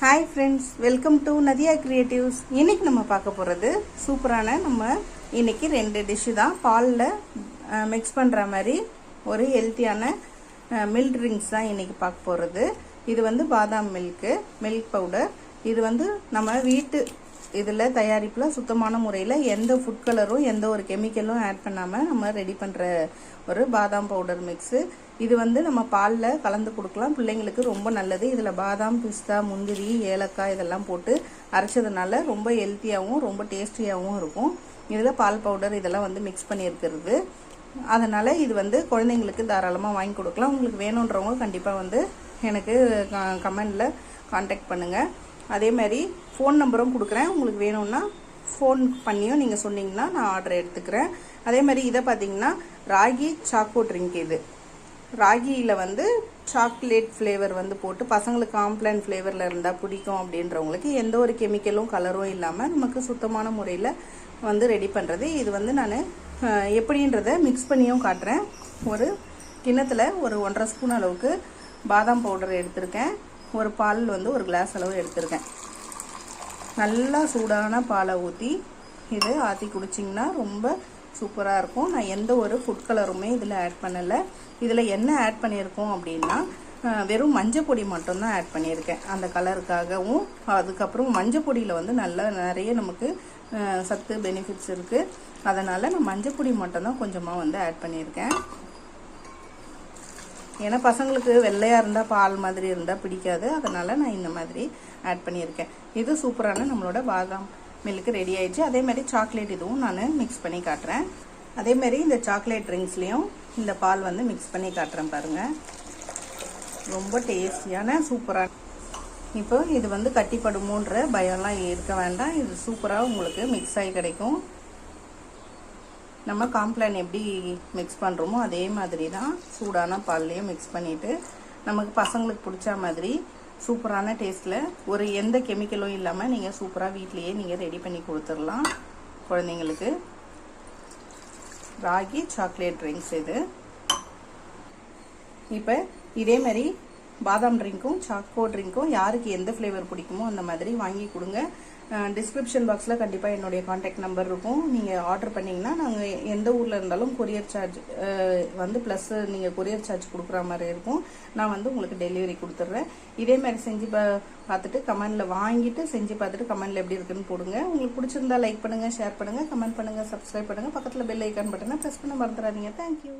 Hi friends welcome to Nadiya creatives இன்றைக்கி நம்ம பார்க்க போகிறது சூப்பரான நம்ம இன்னைக்கு ரெண்டு டிஷ்ஷு தான். பாலில் மிக்ஸ் பண்ணுற மாதிரி ஒரு ஹெல்த்தியான மில்க் ட்ரிங்க்ஸ் தான் இன்றைக்கி பார்க்க போகிறது இது வந்து பாதாம் மில்க்கு மில்க் பவுடர் இது வந்து நம்ம வீட்டு இதில் தயாரிப்பில் சுத்தமான முறையில் எந்த ஃபுட் கலரும் எந்த ஒரு கெமிக்கலும் ஆட் பண்ணாமல் நம்ம ரெடி பண்ணுற ஒரு பாதாம் பவுடர் மிக்ஸு இது வந்து நம்ம பாலில் கலந்து கொடுக்கலாம். பிள்ளைங்களுக்கு ரொம்ப நல்லது. இதில் பாதாம் பிஸ்தா முந்திரி ஏலக்காய் இதெல்லாம் போட்டு அரைச்சதுனால ரொம்ப ஹெல்த்தியாகவும் ரொம்ப டேஸ்டியாகவும் இருக்கும். இதில் பால் பவுடர் இதெல்லாம் வந்து மிக்ஸ் பண்ணியிருக்கிறது. அதனால் இது வந்து குழந்தைங்களுக்கு தாராளமாக வாங்கி கொடுக்கலாம். உங்களுக்கு வேணுன்றவங்க கண்டிப்பாக வந்து எனக்கு கமெண்டில் காண்டாக்ட் பண்ணுங்கள் அதே மாதிரி ஃபோன் நம்பரும் கொடுக்குறேன். உங்களுக்கு வேணும்னா ஃபோன் பண்ணியும் நீங்கள் சொன்னீங்கன்னா நான் ஆர்டர் எடுத்துக்கிறேன். அதே மாதிரி இதை பார்த்தீங்கன்னா ராகி சாக்கோ ட்ரிங்க் இது. ராகியில் வந்து சாக்லேட் ஃப்ளேவர் வந்து போட்டு பசங்களுக்கு காம்ப்ளான் ஃப்ளேவரில் இருந்தால் பிடிக்கும் அப்படின்றவங்களுக்கு எந்த ஒரு கெமிக்கலும் கலரும் இல்லாமல் நமக்கு சுத்தமான முறையில் வந்து ரெடி பண்ணுறது இது வந்து நான் எப்படின்றத மிக்ஸ் பண்ணியும் காட்டுறேன். ஒரு கிண்ணத்தில் ஒரு ஒன்றரை ஸ்பூன் அளவுக்கு பாதாம் பவுடர் எடுத்திருக்கேன். ஒரு பால் வந்து ஒரு கிளாஸ் அளவு எடுத்திருக்கேன். நல்லா சூடான பாலை ஊற்றி இது ஆற்றி குடிச்சிங்கன்னா ரொம்ப சூப்பராக இருக்கும். நான் எந்த ஒரு ஃபுட் கலருமே இதில் ஆட் பண்ணலை. இதில் என்ன ஆட் பண்ணியிருக்கோம் அப்படின்னா வெறும் மஞ்சள் பொடி மட்டும்தான் ஆட் பண்ணியிருக்கேன். அந்த கலருக்காகவும் அதுக்கப்புறம் மஞ்சள் பொடியில் வந்து நல்லா நிறைய நமக்கு சத்து பெனிஃபிட்ஸ் இருக்குது அதனால் நான் மஞ்சள் பொடி மட்டும்தான் கொஞ்சமாக வந்து ஆட் பண்ணியிருக்கேன். ஏன்னா பசங்களுக்கு வெள்ளையாக இருந்தால் பால் மாதிரி இருந்தால் பிடிக்காது. அதனால் நான் இந்த மாதிரி ஆட் பண்ணியிருக்கேன். இது சூப்பரான நம்மளோட பாதாம் மில்க்கு ரெடி ஆயிடுச்சு. அதே மாதிரி சாக்லேட் இதுவும் நான் மிக்ஸ் பண்ணி காட்டுறேன். அதே மாதிரி இந்த சாக்லேட் ட்ரிங்க்ஸ்லேயும் இந்த பால் வந்து மிக்ஸ் பண்ணி காட்டுறேன் பாருங்கள் ரொம்ப டேஸ்டியான சூப்பரான இப்போ இது வந்து கட்டிப்படுமோன்ற பயம்லாம் இருக்க வேண்டாம். இது சூப்பராக உங்களுக்கு மிக்ஸ் ஆகி கிடைக்கும். நம்ம காம்ப்ளான் எப்படி மிக்ஸ் பண்ணுறோமோ அதே மாதிரி தான் சூடான பால்லையும் மிக்ஸ் பண்ணிவிட்டு நமக்கு பசங்களுக்கு பிடிச்ச மாதிரி சூப்பரான டேஸ்ட்டில் ஒரு எந்த கெமிக்கலும் இல்லாமல் நீங்கள் சூப்பராக வீட்லேயே நீங்கள் ரெடி பண்ணி கொடுத்துடலாம் குழந்தைங்களுக்கு. ராகி சாக்லேட் ட்ரிங்க்ஸ் இது. இப்போ இதே மாதிரி பாதாம் ட்ரிங்க்கும் சாக்கோ ட்ரிங்க்கும் யாருக்கு எந்த ஃப்ளேவர் பிடிக்குமோ அந்த மாதிரி வாங்கி கொடுங்க. டிஸ்கிரிப்ஷன் பாக்ஸில் கண்டிப்பாக என்னுடைய காண்டாக்ட் நம்பர் இருக்கும். நீங்கள் ஆர்டர் பண்ணிங்கன்னா நாங்கள் எந்த ஊரில் இருந்தாலும் கொரியர் சார்ஜ் வந்து ப்ளஸ் நீங்கள் கொரியர் சார்ஜ் கொடுக்குற மாதிரி இருக்கும். நான் வந்து உங்களுக்கு டெலிவரி கொடுத்துட்றேன் இதே மாதிரி செஞ்சு பா பார்த்துட்டு கமெண்டில் வாங்கிட்டு செஞ்சு பார்த்துட்டு கமெண்டில் எப்படி இருக்குன்னு போடுங்க. உங்களுக்கு பிடிச்சிருந்தா லைக் பண்ணுங்கள் ஷேர் பண்ணுங்கள் கமெண்ட் பண்ணுங்கள் சப்ஸ்கிரைப் பண்ணுங்கள் பக்கத்தில் பெல் ஐக்கான் பட்டனை ப்ரெஸ் பண்ண மறந்துடாதீங்க. தேங்க்யூ